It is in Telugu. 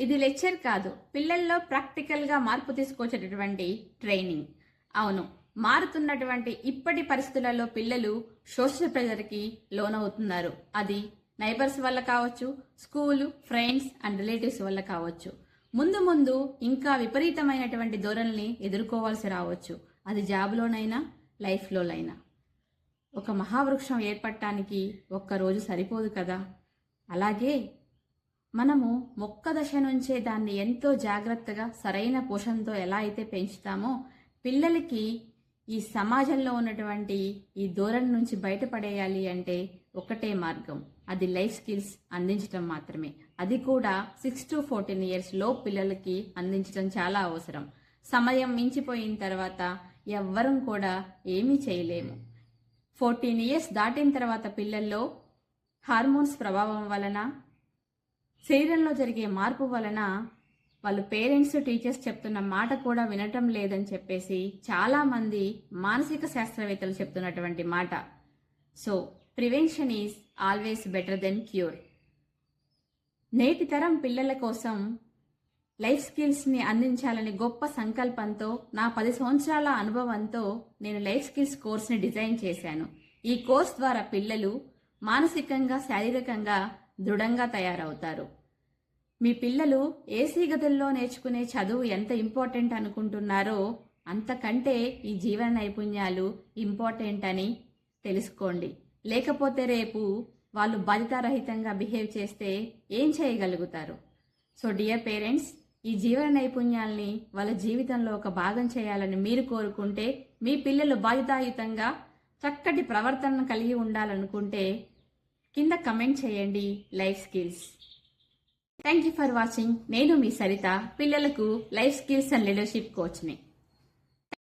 ఇది లెక్చర్ కాదు. పిల్లల్లో ప్రాక్టికల్గా మార్పు తీసుకొచ్చేటటువంటి ట్రైనింగ్. అవును మారుతున్నటువంటి ఇప్పటి పరిస్థితులలో పిల్లలు సోషల్ ప్రెజర్కి లోనవుతున్నారు. అది నైబర్స్ వల్ల కావచ్చు స్కూలు ఫ్రెండ్స్ అండ్ రిలేటివ్స్ వల్ల కావచ్చు. ముందు ముందు ఇంకా విపరీతమైనటువంటి ధోరణిని ఎదుర్కోవాల్సి రావచ్చు. అది జాబ్లోనైనా లైఫ్లోనైనా. ఒక మహావృక్షం ఏర్పడటానికి ఒక్క రోజు సరిపోదు కదా. అలాగే మనము మొక్క దశ నుంచే దాన్ని ఎంతో జాగ్రత్తగా సరైన పోషణతో ఎలా అయితే పెంచుతామో పిల్లలకి ఈ సమాజంలో ఉన్నటువంటి ఈ ధోరణి నుంచి బయటపడేయాలి అంటే ఒకటే మార్గం. అది లైఫ్ స్కిల్స్ అందించడం మాత్రమే. అది కూడా సిక్స్ టు ఫోర్టీన్ ఇయర్స్లో పిల్లలకి అందించడం చాలా అవసరం. సమయం మించిపోయిన తర్వాత ఎవ్వరం కూడా ఏమీ చేయలేము. ఫోర్టీన్ ఇయర్స్ దాటిన తర్వాత పిల్లల్లో హార్మోన్స్ ప్రభావం వలన శరీరంలో జరిగే మార్పు వలన వాళ్ళు పేరెంట్స్ టీచర్స్ చెప్తున్న మాట కూడా వినటం లేదని చెప్పేసి చాలా మంది మానసిక శాస్త్రవేత్తలు చెప్తున్నటువంటి మాట. So prevention is always better than cure నేటి తరం పిల్లల కోసం లైఫ్ స్కిల్స్ని అందించాలని గొప్ప సంకల్పంతో నా పది సంవత్సరాల అనుభవంతో నేను లైఫ్ స్కిల్స్ కోర్స్ని డిజైన్ చేశాను. ఈ కోర్స్ ద్వారా పిల్లలు మానసికంగా శారీరకంగా దృఢంగా తయారవుతారు. మీ పిల్లలు ఏసీ గదుల్లో నేర్చుకునే చదువు ఎంత ఇంపార్టెంట్ అనుకుంటున్నారో అంతకంటే ఈ జీవన నైపుణ్యాలు ఇంపార్టెంట్ అని తెలుసుకోండి. లేకపోతే రేపు వాళ్ళు బాధ్యతారహితంగా బిహేవ్ చేస్తే ఏం చేయగలుగుతారు? సో డియర్ పేరెంట్స్ ఈ జీవన నైపుణ్యాల్ని వాళ్ళ జీవితంలో ఒక భాగం చేయాలని మీరు కోరుకుంటే మీ పిల్లలు బాధ్యతాయుతంగా చక్కటి ప్రవర్తనను కలిగి ఉండాలనుకుంటే కింద కమెంట్ చేయండి life skills. Thank you for watching నేను మీ సరిత. పిల్లలకు లైఫ్ స్కిల్స్ అండ్ లీడర్షిప్ కోచ్ని.